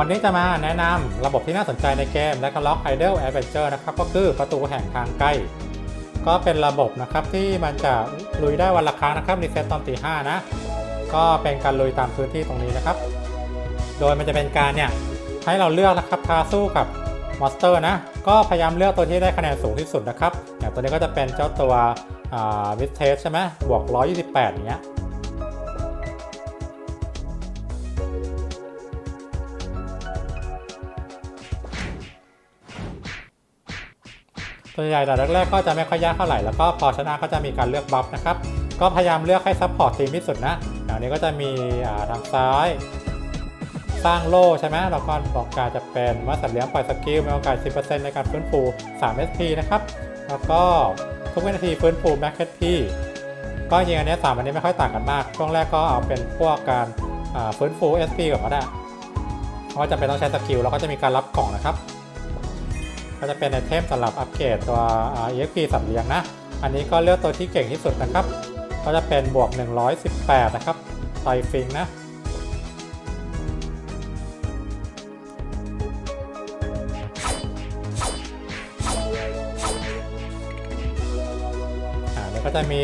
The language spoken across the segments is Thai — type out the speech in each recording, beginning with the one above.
วันนี้จะมาแนะนำระบบที่น่าสนใจในเกม และก็ล็อกไอเดลแอดเวนเจอร์นะครับ ก็คือประตูแห่งทางใกล้ ก็เป็นระบบนะครับที่มันจะลุยได้วันละครั้งนะครับรีเซ็ตตอนตีห้านะ ก็เป็นการลุยตามพื้นที่ตรงนี้นะครับ โดยมันจะเป็นการเนี่ยให้เราเลือกนะครับท้าสู้กับมอนสเตอร์นะ ก็พยายามเลือกตัวที่ได้คะแนนสูงที่สุดนะครับ อย่างตัวนี้ก็จะเป็นเจ้าตัววิสเทสใช่ไหมบวก 128อย่างเงี้ย ส่วนใหญ่แต่แรกๆก็จะไม่ค่อยยากเท่าไหร่แล้วก็พอชนะก็จะมีการเลือกบัฟนะครับก็พยายามเลือกให้ซัพพอร์ตทีมที่สุดนะอย่างนี้ก็จะมีาทางซ้าย สร้างโล่ใช่ไหมแล้วก็บอกการจะเป็นว่าสัตว์เลี้ยงปล่อยสกิลมีโอกาส 10%ในการฟื้นฟู 3 SP นะครับแล้วก็ทุกวินาทีฟื้นฟู Max HP ก็จริงอันนี้สามอันนี้ไม่ค่อยต่างกันมาก ช่วงแรกก็เอาเป็นพวกการฟื้นฟู SP ก่อนก็ได้เพราะจะเป็นต้องใช้สกิลแล้วก็จะมีการรับกล่องนะครับ ก็จะเป็นไอเทมสำหรับอัปเกรดตัว EXP สัตว์เลี้ยงนะ อันนี้ก็เลือกตัวที่เก่งที่สุดนะครับ ก็จะเป็นบวก 118 นะครับไตฟิงนะอ่านี่ก็จะมี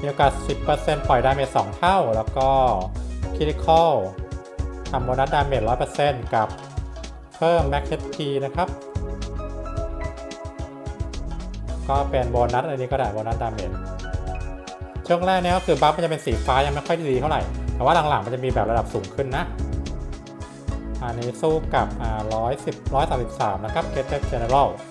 มีโอกาส 10%ปล่อยดาเมจ2เท่า แล้วก็ค r ิ t คอลทำโบนัสดาเมจ100%กับ เพิ่ม Max HP นะครับ ก็เป็นโบนัสอันนี้ก็ได้โบนัสดาเมจช่วงแรกเนี่ยก็คือบัฟมันจะเป็นสีฟ้ายังไม่ค่อยดีเท่าไหร่ แต่ว่าหลังๆมันจะมีแบบระดับสูงขึ้นนะ อันนี้สู้กับอ่า110 133นะครับ g e t t e General อั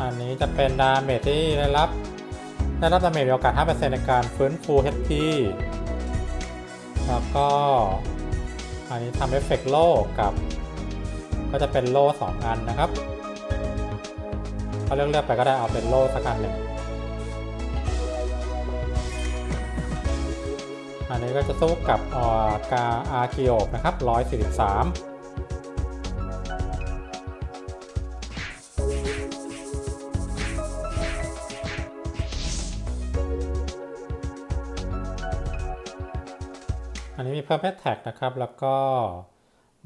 อันนี้จะเป็นดาเมจที่ได้รับ ได้รับดาเมจมีโอกาส 5%ในการฟื้นฟู HP แล้วก็ อันนี้ทำเอฟเฟกต์โล่กับ ก็จะเป็นโล่2อันนะครับเขาเลือกเลือกไปก็ได้เอาเป็นโล่สักอันหนึ่งอันนี้ก็จะสู้กับออกาอาร์คิโอนะครับ143 เพิ่มแฮชแท็กนะครับ แล้วก็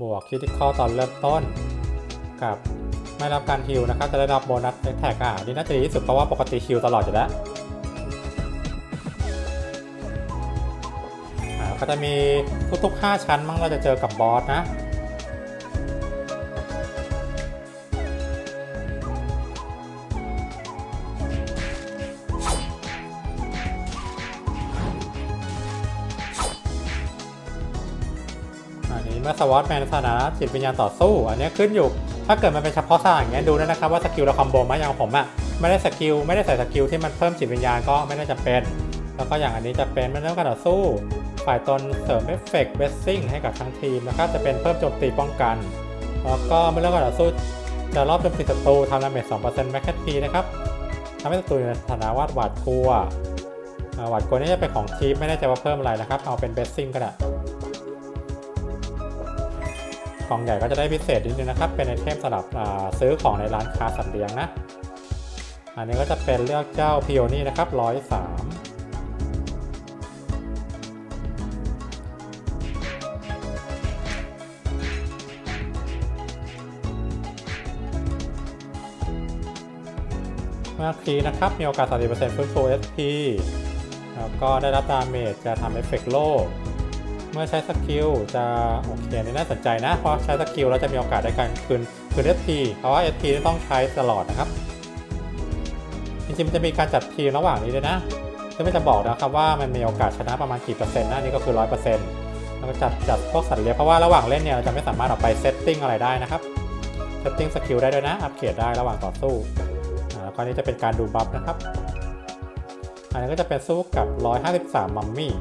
บวกคิดข้อตอนเริ่มต้น กับไม่รับการฮิวนะครับ จะได้รับโบนัสแท็กอะนี่น่าจะดีที่สุดเพราะว่าปกติฮิวตลอดอยู่แล้วอ่าก็จะมีทุกๆ 5 ชั้นมั้งเราจะเจอกับบอสนะ มื่อสวอตแมนสถานะจิตวิญญาณต่อสู้ อันนี้ขึ้นอยู่ ถ้าเกิดมันเป็นเฉพาะสถานอย่างเงี้ยดูด้วยนะครับว่าสกิลเราคอมโบไหมอย่างผมอะไม่ได้สกิลไม่ได้ใส่สกิลที่มันเพิ่มจิตวิญญาณก็ไม่น่าจะเป็น แล้วก็อย่างอันนี้จะเป็นไม่ต้องการต่อสู้ ฝ่ายตนเสริมเอฟเฟกต์เบสซิ่งให้กับทั้งทีมนะครับจะเป็นเพิ่มโจมตีป้องกัน แล้วก็มื่อเรื่องการต่อสู้จะรอบโจมตีศัตรูทำดาเมจ2%แม็กแคทีนะครับทำให้ศัตรูในสถานะวาดหวาดกลัวหวาดกลัวนี่จะเป็นของทีมไม่แน่ใจว่าเพิ่มอะไรนะครับเอาเป็นเบสซิ่งก็ได้ กล่องใหญ่ก็จะได้พิเศษนิดนึงนะครับ เป็นไอเทมสำหรับซื้อของในร้านค้าสัตว์เลี้ยงนะ อันนี้ก็จะเป็นเลือกเจ้าพิโอนี่นะครับร้อยสามเมื่อคีนะครับ มีโอกาส 30%ฟื้นฟู SP แล้วก็ได้รับดาเมจจะทำเอฟเฟกต์โล่ เมื่อใช้สกิลจะโอเคนี่น่าสนใจนะ เพราะใช้สกิลแล้วจะมีโอกาสได้การคืนคืน SP เพราะว่า SP ต้องใช้ตลอดนะครับจริงๆมันจะมีการจัดทีมระหว่างนี้ด้วยนะซึ่งไม่จะบอกนะครับว่ามันมีโอกาสชนะประมาณกี่เปอร์เซ็นต์นะนี่ก็คือร้อยเปอร์เซ็นต์แล้วก็จัดจัดพวกสัตว์เลี้ยงเพราะว่าระหว่างเล่นเนี่ยเราจะไม่สามารถเอาไปเซตติ้งอะไรได้นะครับเซตติ้งสกิลได้ด้วยนะ อัปเกรดได้ระหว่างต่อสู้อ่าแล้วก็นี้จะเป็นการดูบัฟนะครับ อันนี้ก็จะเป็นสู้กับ 153 มัมมี่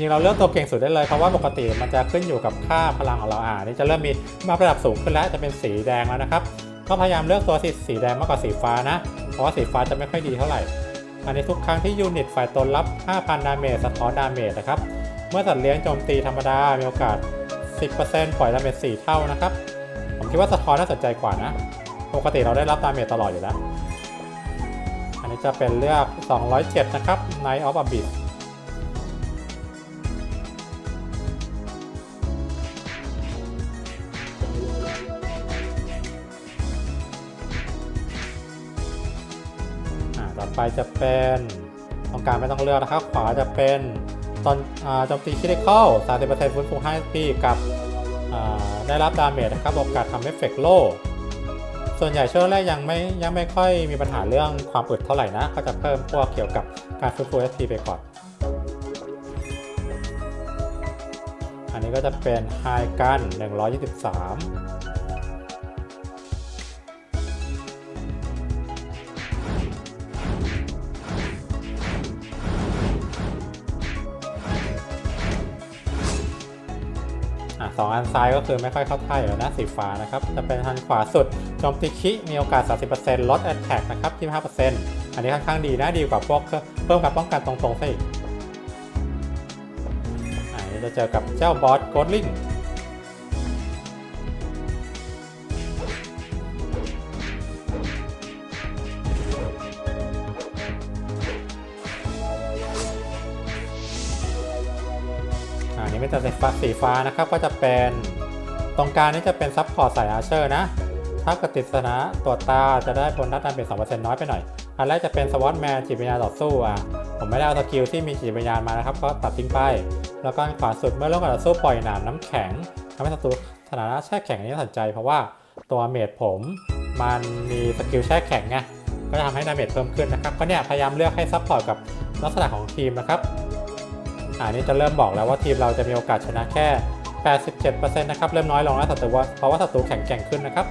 ริงๆเราเลือกตัวเก่งสุดได้เลย เพราะว่าปกติมันจะขึ้นอยู่กับค่าพลังของเราอ่านี่จะเริ่มมีมาระดับสูงขึ้นแล้วจะเป็นสีแดงแล้วนะครับก็พยายามเลือกตัวสีสีแดงมากกว่าสีฟ้านะ เพราะว่าสีฟ้าจะไม่ค่อยดีเท่าไหร่อันนี้ทุกครั้งที่ยูนิตฝ่ายตนรับ 5,000 ดาเมจสะท้อนดาเมจนะครับ เมื่อสัตว์เลี้ยงโจมตีธรรมดา มีโอกาส 10%ปล่อยดาเมจ4เท่านะครับ ผมคิดว่าสะท้อนน่าสนใจกว่านะ ปกติเราได้รับดาเมจตลอดอยู่แล้ว อันนี้จะเป็นเลือก 207 นะครับ Night of Abyss ต่อไปจะเป็นตรงกลางไม่ต้องเลือกนะครับ ขวาจะเป็นตอนอ่าโจมตีคิดเคิล30%ฟื้นฟูให้ปีกับได้รับดาเมจนะครับโอกาสทำเอฟเฟกต์โล ส่วนใหญ่ช่วงแรกยังไม่ยังไม่ค่อยมีปัญหาเรื่องความอึดเท่าไหร่นะ ก็จะเพิ่มพวกเกี่ยวกับการฟื้นฟูเอพีไปก่อน อันนี้ก็จะเป็นไฮกัน123 อะสองอันซ้ายก็คือไม่ค่อยเข้าท่าอยู่แล้วนะสีฟ้านะครับ จะเป็นทางขวาสุดโจมตีคิมีโอกาส 30%ลดแอตแทกนะครับ25%อันนี้ค่อนข้างดีนะดีกว่าพวกเพิ่มการป้องกันตรงๆซะอีกอันนี้จะเจอกับเจ้าบอสโกดลิง อ่าอันนี้ไม่แต่สีฟ้าสีฟ้านะครับก็จะเป็นตรงกลางนี่จะเป็นซับพอร์ตสายอาร์เชอร์นะ ถ้าเกิดติดสนะตัวตาจะได้โบนัสดาเมจ2%น้อยไปหน่อย อันแรกจะเป็นสวอตแมนจิตวิญญาณต่อสู้อะผมไม่ได้เอาสกิลที่มีจิตวิญญาณมานะครับ ก็ตัดทิ้งไป แล้วก็ขวาสุดเมื่อเริ่มการต่อสู้ปล่อยหนามน้ำแข็งทำให้ศัตรูสถานะแช่แข็งอันนี้สนใจ เพราะว่าตัวเมจผมมันมีสกิลแช่แข็งไงก็จะทำให้ดาเมจเพิ่มขึ้นนะครับก็เนี่ยพยายามเลือกให้ซัพพอร์ตกับลักษณะของทีมนะครับ อ่านี่จะเริ่มบอกแล้วว่าทีมเราจะมีโอกาสชนะแค่ 87%นะครับเริ่มน้อยลงแล้วศัตรูว่เพราะว่าศัตรูแข็งแกร่งขึ้นนะครับ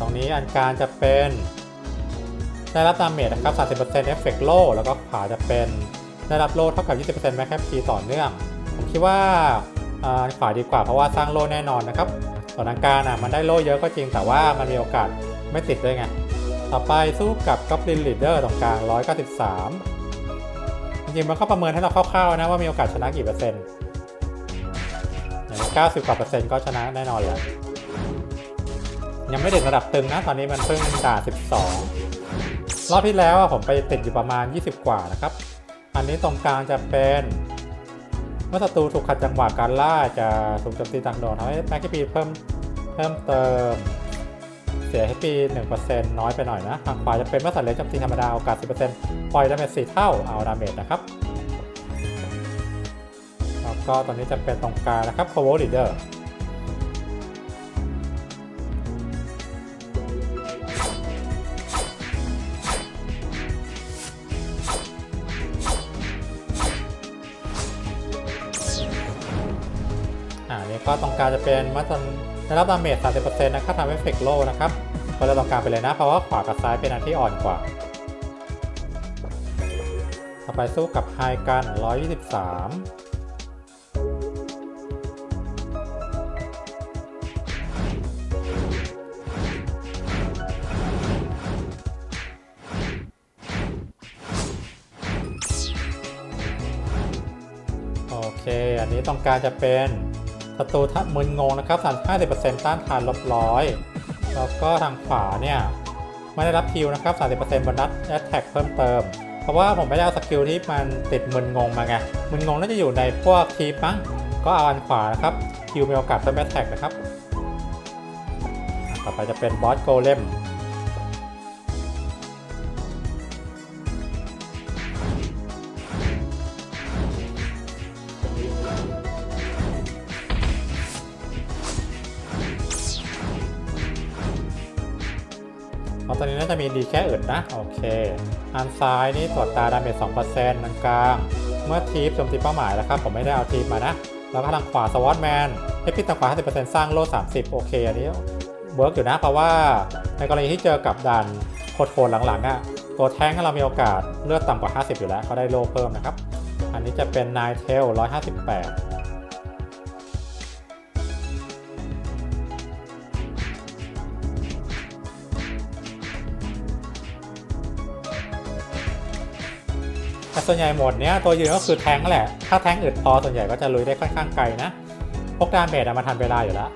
ตรงนี้อันกางจะเป็น ได้รับดาเมจนะครับ 30%เอฟเฟกต์โลแล้วก็ขวาจะเป็น ได้รับโลเท่ากับ 20%แม็กแคปพีต่อเนื่อง ผมคิดว่าอ่าขวาดีกว่าเพราะว่าสร้างโลแน่นอนนะครับส่วนอันกลางอะมันได้โลเยอะก็จริงแต่ว่ามันมีโอกาสไม่ติดด้วยไง ต่อไปสู้กับ Goblin Leader ตรงกลาง 193 จริงๆมันก็ประเมินให้เราคร่าวๆนะว่ามีโอกาสชนะกี่เปอร์เซ็นต์อย่าง90กว่าเปอร์เซ็นต์ก็ชนะแน่นอนแหละยังไม่ถึงระดับตึงนะ ตอนนี้มันเพิ่งด่า12 รอบที่แล้วผมไปติดอยู่ประมาณ 20 กว่านะครับ อันนี้ตรงกลางจะเป็นเมื่อศัตรูถูกขัดจังหวะการล่าจะถูกโจมตีต่างโดนทำให้แม็กกี้เพิ่มเพิ่มเติม เสียให้ปี 1%น้อยไปหน่อยนะทางขวาจะเป็นเมื่อสัตว์เลี้ยงโจมตีธรรมดาโอกาส 10%ปล่อยดาเมจ4เท่าเอาดาเมจนะครับแล้วก็ตอนนี้จะเป็นตรงกลางนะครับ c o v o Leader ตรงกางจะเป็นมื่อตอนได้รับดาเมจ30%นะครับทำให้เฟกโลนะครับก็เลยตรงกางไปเลยนะ เพราะว่าขวากับซ้ายเป็นอันที่อ่อนกว่าต่อไปสู้กับไฮกัน 123โอเคอันนี้ต้องการจะเป็น ประตูทัมึนงงนะครับ50%ต้านทานลบร้อยแล้วก็ทางขวาเนี่ยไม่ได้รับคิวนะครับ30%บนนัดแอตแทกเพิ่มเติม เพราะว่าผมไม่ได้เอาสกิลที่มันติดมึนงงมาไงมึนงงน่าจะอยู่ในพวกทีปมั้งก็เอาอันขวานะครับคิวมีโอกาสเพิ่มแอตแทกนะครับ ต่อไปจะเป็นบอสโกเลม เพราะตอนนี้น่าจะมีดีแค่อื่นนะ โอเค อันซ้ายนี่ตรวจตาดาเมจ2%อันต์กลาง เมื่อทีปโจมตีเป้าหมายแล้วครับ ผมไม่ได้เอาทีปมานะ แล้วก็ทางขวาสวอตแมนให้พิษทางขวา50%สร้างโล่30โอเค อันนี้เวิร์กอยู่นะ เพราะว่าในกรณีที่เจอกับด่านโคตรๆหลังๆอะ่ะตัวแท้งเรามีโอกาสเลือดต่ำกว่า 50 อยู่แล้วก็ได้โล่เพิ่มนะครับ อันนี้จะเป็นนายเทล158 ส่วนใหญ่หมดเนี้ยตัวยืนก็คือแทงแหละ ถ้าแทงอึดพอส่วนใหญ่ก็จะลุยได้ค่อนข้างไกลนะ พวกดาเมจอะมาทันเวลาอยู่แล้ว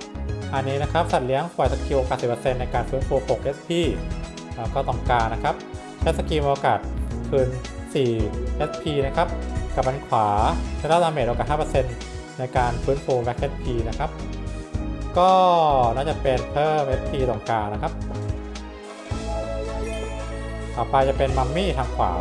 อันนี้นะครับสัตว์เลี้ยงปล่อยสกิล80%ในการฟื้นฟู6 SP แล้วก็ต้องการนะครับใช้สกิลโอกาสคืน4 SP นะครับกับอันขวาจะได้ดาเมจโอกาส5%ในการฟื้นฟูแบ็ค SP นะครับก็น่าจะเป็นเพิ่ม SP ตรงกลางนะครับ ต่อไปจะเป็นมัมมี่ทางขวา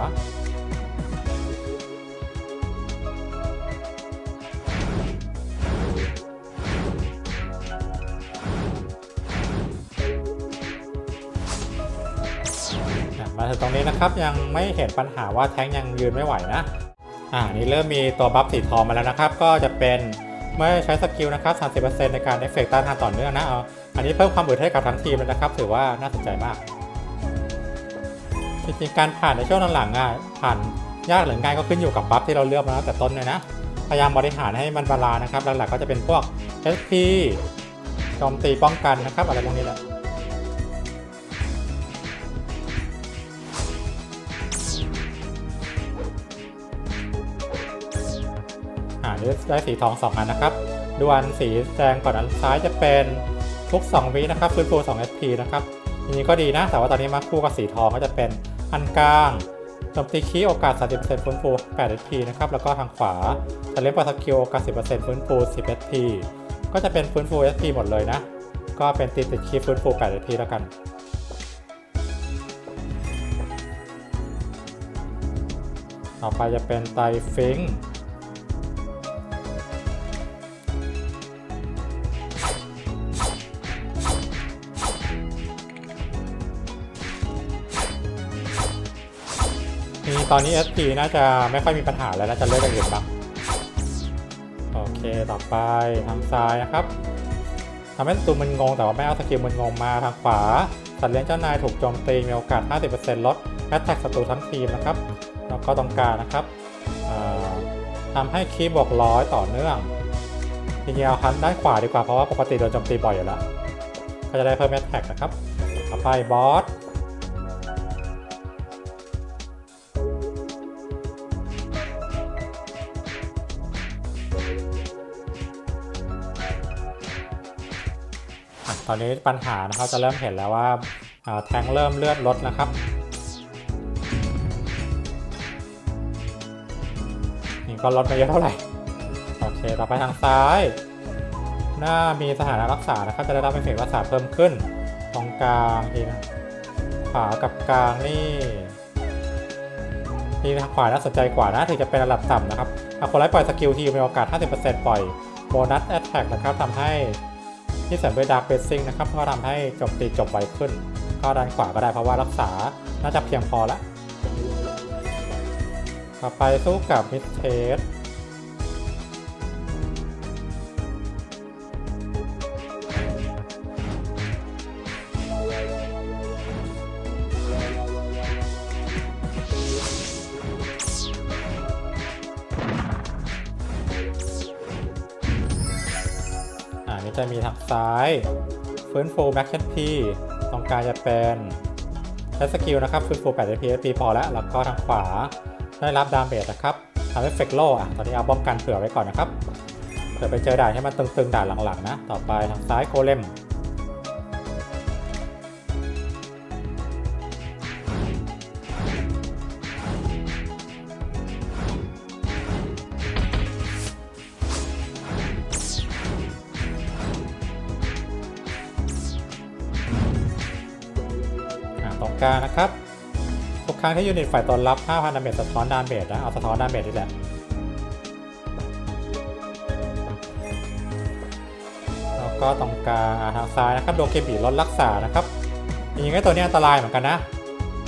ตรงนี้นะครับยังไม่เห็นปัญหาว่าแท้งยังยืนไม่ไหวนะอ่านี่เริ่มมีตัวบัฟสีทองมาแล้วนะครับ ก็จะเป็นเมื่อใช้สกิลนะครับ 30%ในการเอฟเฟกต์ต้านทานต่อเนื่องนะเอาอันนี้เพิ่มความอึดให้กับทั้งทีมเลยนะครับ ถือว่าน่าสนใจมาก จริงๆการผ่านในช่วงหลังๆอะผ่านยากหรือง่ายก็ขึ้นอยู่กับบัฟที่เราเลือกมาตั้งแต่ต้นเลยนะ พยายามบริหารให้มันบาลานะครับหลักๆก็จะเป็นพวก SP โจมตีป้องกันนะครับอะไรพวกนี้แหละ ได้ได้สีทอง2อันนะครับดูอันสีแดงก่อนอันซ้ายจะเป็นทุก 2 วินะครับฟื้นฟู2 SP นะครับอันนี้ก็ดีนะแต่ว่าตอนนี้มาคู่กับสีทองก็จะเป็นอันกลางโจมตีคีโอกาส 30%ฟื้นฟู8 SP นะครับแล้วก็ทางขวาจะเล่นปาสกิลโอกาส 10%ฟื้นฟู10 SP ก็จะเป็นฟื้นฟู SP หมดเลยนะ ก็เป็นตีติดคีฟื้นฟู8 SP แล้วกันต่อไปจะเป็นไตฟิง ตอนนี้ SP น่าจะไม่ค่อยมีปัญหาแล้วน่าจะเลิกกันอื่นบ้างโอเคต่อไปทางซ้ายนะครับทำให้ศัตรูมึนงงแต่ว่าไม่เอาสกิลมึนงงมาทางขวาสัตว์เลี้ยงเจ้านายถูกโจมตีมีโอกาส 50%ลดแอตแทกศัตรูทั้งทีมนะครับแล้วก็ตรงกลางนะครับทำให้คีย์บวกร้อยต่อเนื่องจริงๆเอาคันด้านขวาดีกว่าเพราะว่าปกติโดนโจมตีบ่อยอยู่แล้ว ก็จะได้เพิ่มแอตแทกนะครับ ต่อไปบอส ตอนนี้ปัญหานะครับจะเริ่มเห็นแล้วว่าาแทงเริ่มเลือดลดนะครับนี่ก็ลดไปเยอะเท่าไหร่โอเคต่อไปทางซ้าย หน้ามีสถานะรักษานะครับจะได้รับเป็นเสียงรักษาเพิ่มขึ้น ตรงกลางทีนะขวากับกลางนี่นี่ขวาน่าสนใจกว่านะถึงจะเป็นระดับต่ำนะครับหากคนไร้ปล่อยสกิลทีมีโอกาส 50%ปล่อยโบนัสแอตแทกนะครับทำให้ ที่เสริมด้วยดาร์ b เบสซิ g นะครับ ก็ทำให้จบตีจบไวขึ้น ก็ด้านขวาก็ได้เพราะว่ารักษา น่าจะเพียงพอละ ต่อไปสู้กับมิสเทส ซ้าย ฟื้นฟูแม็กเชนพีตรงกลางจะเป็นใช้สกิลนะครับฟื้นฟู8 p p พอแล้ว แล้วก็ทางขวาได้รับดาเมจนะครับทำให้เฟกโลอะ ตอนนี้เอาป้องกันเผื่อไว้ก่อนนะครับ เผื่อไปเจอด่านให้มันตึงๆด่านหลังๆนะ ต่อไปทางซ้ายโกเลม ครั้งที่ยูนิตฝ่ายตนรับ 5,000 ดาเมจสะท้อนดาเมจนะ เอาสะท้อนดาเมจนี่แหละ แล้วก็ตรงกลางทางซ้ายนะครับ โดเกบีลดรักษานะครับจริงๆไอ้ตัวนี้อันตรายเหมือนกันนะ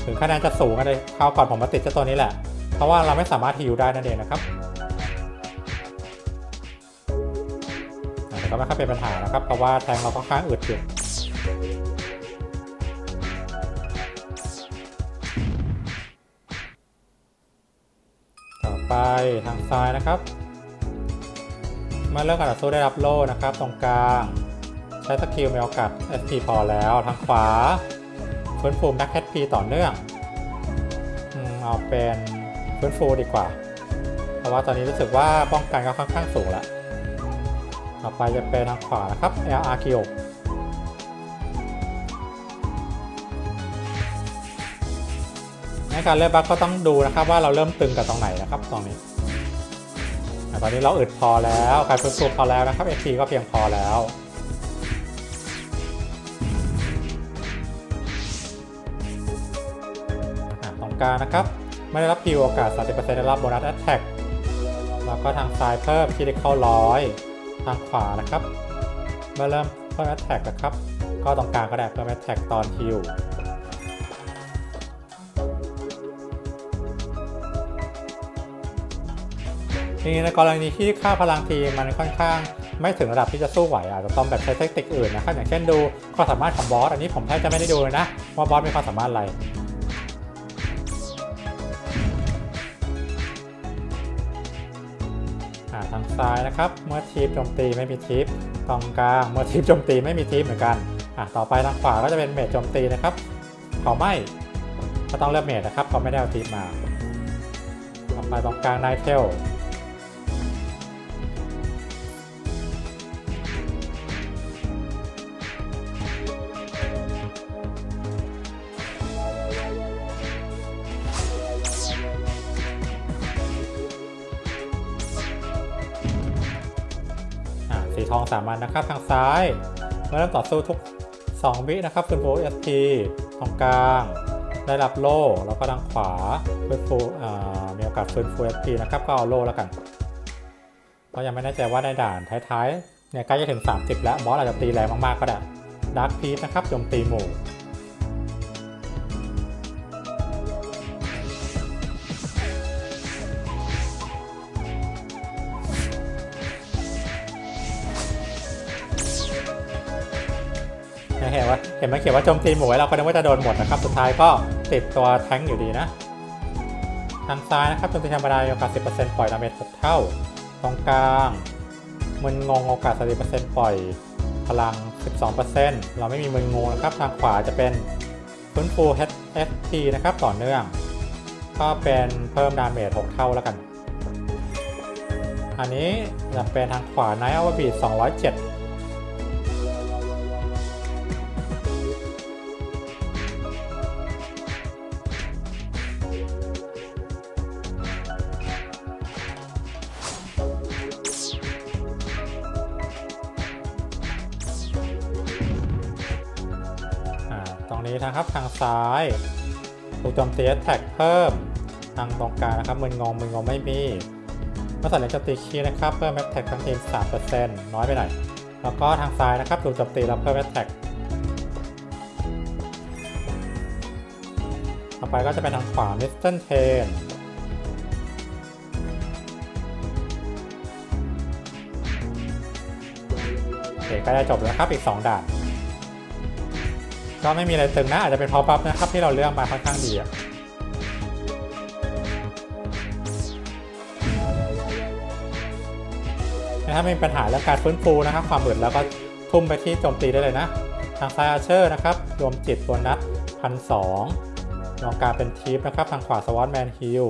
ถึงคะแนนจะสูงกันเลยคราวก่อนผมมาติดเจ้าตัวนี้แหละ เพราะว่าเราไม่สามารถฮิวได้นั่นเองนะครับแต่ก็ไม่ค่อยเป็นปัญหานะครับ เพราะว่าแทงเราค่อนข้างอึดอยู่ ไปทางซ้ายนะครับมื่อเริ่มการต่อสู้ได้รับโล่นะครับ ตรงกลาง ใช้สกิลมีโอกาส SP พอแล้วทางขวาฟื้นฟูแบ็คแคทพีต่อเนื่องเอาเป็นฟื้นฟูดีกว่า เพราะว่าตอนนี้รู้สึกว่าป้องกันก็ค่อนข้างสูงแล้ว ต่อไปจะเป็นทางขวานะครับ LR กิโในการเลือกบัคก็ต้องดูนะครับว่าเราเริ่มตึงกับตรงไหนนะครับตรงนี้ตอนนี้เราอึดพอแล้วการฟื้นฟูพอแล้วนะครับ SP ก็เพียงพอแล้วตรงกลางนะครับ ไม่ได้รับพิวโอกาส 30%ได้รับโบนัสแอตแทกแล้วก็ทางซ้ายเพิ่มคิดเข้าร้อยทางขวานะครับเมื่อเริ่มเพิ่มแอตแทกนะครับ ก็ตรงกลางก็ได้เพิ่มแอตแทกตอนฮิว ทีนี้ในกรณีที่ค่าพลังทีมมันค่อนข้าง ไม่ถึงระดับที่จะสู้ไหวอาจจะต้องแบบใช้เทคนิคอื่นนะครับอย่างเช่นดูความสามารถของบอสอันนี้ผมแทบจะไม่ได้ดูเลยนะว่าบอสมีความสามารถอะไรทางซ้ายนะครับ เมื่อทีปโจมตีไม่มีทีปตรงกลางเมื่อทีปโจมตีไม่มีทีปเหมือนกันอ่าต่อไปทางขวาก็จะเป็นเมจโจมตีนะครับเผาไหม้ก็ต้องเลือกเมจนะครับเพราไม่ได้เอาทีปมาต่อไปตรงกลางไนเทล ทองสามัญนะครับทางซ้าย เมื่อเริ่มต่อสู้ทุก 2 วินะครับฟื้นฟู SP ตรงกลาง ได้รับโล่แล้วก็ทางขวาฟื้นฟูอ่ามีโอกาสฟื้นฟู SP นะครับก็เอาโล่แล้วกันเพราะยังไม่แน่ใจว่าในด่านท้ายๆเนี่ยใกล้จะถึง 30 แล้วบอสอาจจะตีแรงมากๆก็ได้ดาร์คพีทนะครับโจมตีหมู่ เห็นว่าเห็นมันเขียนว่าโจมตีหมู่ไว้เราก็นึกว่าจะโดนหมดนะครับ สุดท้ายก็ติดตัวแท้งอยู่ดีนะทางซ้ายนะครับโจมตีธรรมดาโอกาส 10%ปล่อยดาเมจ6เท่า ตรงกลางมึนงงโอกาส 30%ปล่อยพลัง 12%เราไม่มีมึนงงนะครับ ทางขวาจะเป็นฟื้นฟู HFT นะครับต่อเนื่อง ก็เป็นเพิ่มดาเมจ6เท่าแล้วกัน อันนี้จะเป็นทางขวา Night Hour Beat 207 นี้นะครับทางซ้ายถูกโจมตีแท็กเพิ่มทางตรงกลางนะครับมึนงงมึนงงไม่มีเมื่อสัตว์เลี้ยงโจมตีคีนะครับเพิ่มแอตแท็กทั้งทีม3%น้อยไปหน่อยแล้วก็ทางซ้ายนะครับถูกโจมตีแล้วเพิ่มแอตแท็กต่อไปก็จะเป็นทางขวา m ิส t นเทนโอเคใกล้จะจบแล้วครับอีก 2ด่าน ก็ไม่มีอะไรตึงนะอาจจะเป็นพอปั๊บนะครับที่เราเลือกมาค่อนข้างดีอะถ้ามีปัญหาเรื่องการฟื้นฟูนะครับความเบิดแล้วก็ทุ่มไปที่โจมตีได้เลยนะ ทางซ้ายอาเชอร์นะครับรวมจิตตัวนัดพันสองลองการเป็นทีฟนะครับทางขวาสวอตแมนฮิล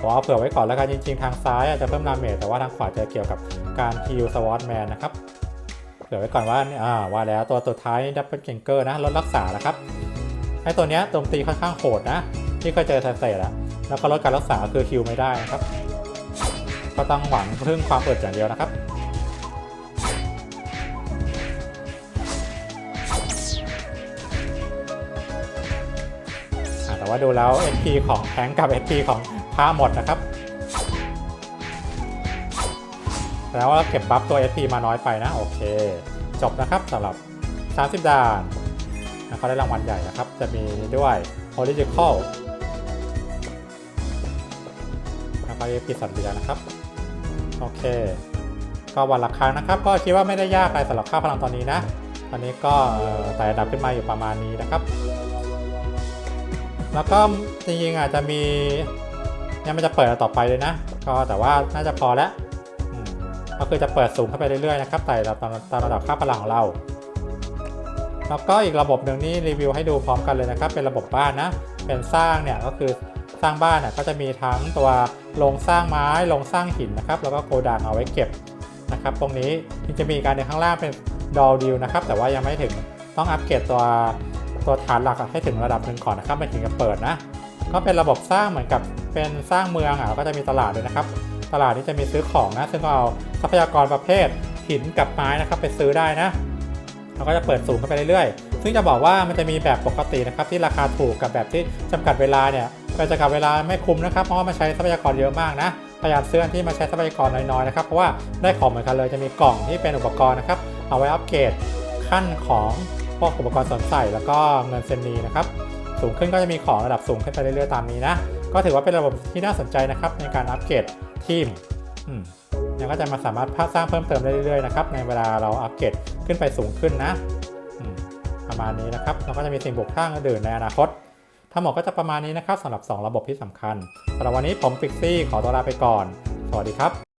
ผมเอาเผื่อไว้ก่อนแล้วกันจริงๆ ทางซ้ายอาจจะเพิ่มดาเมจแต่ว่าทางขวาจะเกี่ยวกับการฮิลสวอตแมนนะครับ ผื่อไว้ก่อนว่าอ่าว่าแล้วตัวตัวท้ายดับเบิลเกงเกอร์นะลดรักษานะครับไอตัวเนี้ยโจมตีค่อนข้างโหดนะ ที่เคยเจอเศษๆอะแล้วก็ลดการรักษาคือคิวไม่ได้นะครับ ก็ต้องหวังพึ่งความเปิดอย่างเดียวนะครับแต่ว่าดูแล้ว SP ของแทงกับ SP ของพาหมดนะครับ แสดงว่าเราเก็บบัฟตัว SP มาน้อยไปนะ โอเค จบนะครับสำหรับ 30 ด่านนะเขาได้รางวัลใหญ่นะครับ จะมีด้วย o r i g i c a l แล้วก็ SP สัตว์เลี้ยงนะครับ โอเค ก็วันละครั้งนะครับ ก็คิดว่าไม่ได้ยากอะไรสำหรับค่าพลังตอนนี้นะ ตอนนี้ก็ไต่ระดับขึ้นมาอยู่ประมาณนี้นะครับ แล้วก็จริงๆอาจจะมียังไม่จะเปิดต่อไปเลยนะ ก็แต่ว่าน่าจะพอแล้ว ก็คือจะเปิดสูงขึ้นไปเรื่อยๆนะครับไต่ระดับตามตามระดับค่าพลังของเรา แล้วก็อีกระบบหนึ่งนี่รีวิวให้ดูพร้อมกันเลยนะครับ เป็นระบบบ้านนะ เป็นสร้างเนี่ยก็คือสร้างบ้านน่ะก็จะมีทั้งตัวโรงสร้างไม้โรงสร้างหินนะครับ แล้วก็โกดังเอาไว้เก็บนะครับ ตรงนี้จะมีการในข้างล่างเป็นดอลดิวนะครับ แต่ว่ายังไม่ถึงต้องอัปเกรดตัวตัวฐานหลักให้ถึงระดับหนึ่งก่อนนะครับไม่ถึงจะเปิดนะ ก็เป็นระบบสร้างเหมือนกับเป็นสร้างเมืองอะก็จะมีตลาดเลยนะครับ ตลาดนี้จะมีซื้อของนะซึ่งก็เอาทรัพยากรประเภทหินกับไม้นะครับไปซื้อได้นะเราก็จะเปิดสูงขึ้นไปเรื่อยๆ ซึ่งจะบอกว่ามันจะมีแบบปกตินะครับที่ราคาถูกกับแบบที่จำกัดเวลาเนี่ยเป็นจำกัดเวลาไม่คุ้มนะครับเพราะว่ามันใช้ทรัพยากรเยอะมากนะพยายามซื้ออันที่มาใช้ทรัพยากรน้อยๆนะครับเพราะว่าได้ของเหมือนกันเลยจะมีกล่องที่เป็นอุปกรณ์นะครับเอาไว้อัปเกรดขั้นของพวกอุปกรณ์สวมใส่แล้วก็เงินเซนนีนะครับสูงขึ้นก็จะมีของระดับสูงขึ้นไปเรื่อยๆตามนี้นะ ก็ถือว่าเป็นระบบที่น่าสนใจนะครับในการอัปเกรดทีมยังก็จะมาสามารถสร้างเพิ่มเติมได้เรื่อยๆนะครับในเวลาเราอัปเกรดขึ้นไปสูงขึ้นนะประมาณนี้นะครับเราก็จะมีสิ่งบกพร่างอื่นในอนาคตทั้งหมดก็จะประมาณนี้นะครับสำหรับ 2 ระบบที่สำคัญสำหรับวันนี้ผมปิกซี่ขอตัวลาไปก่อน สวัสดีครับ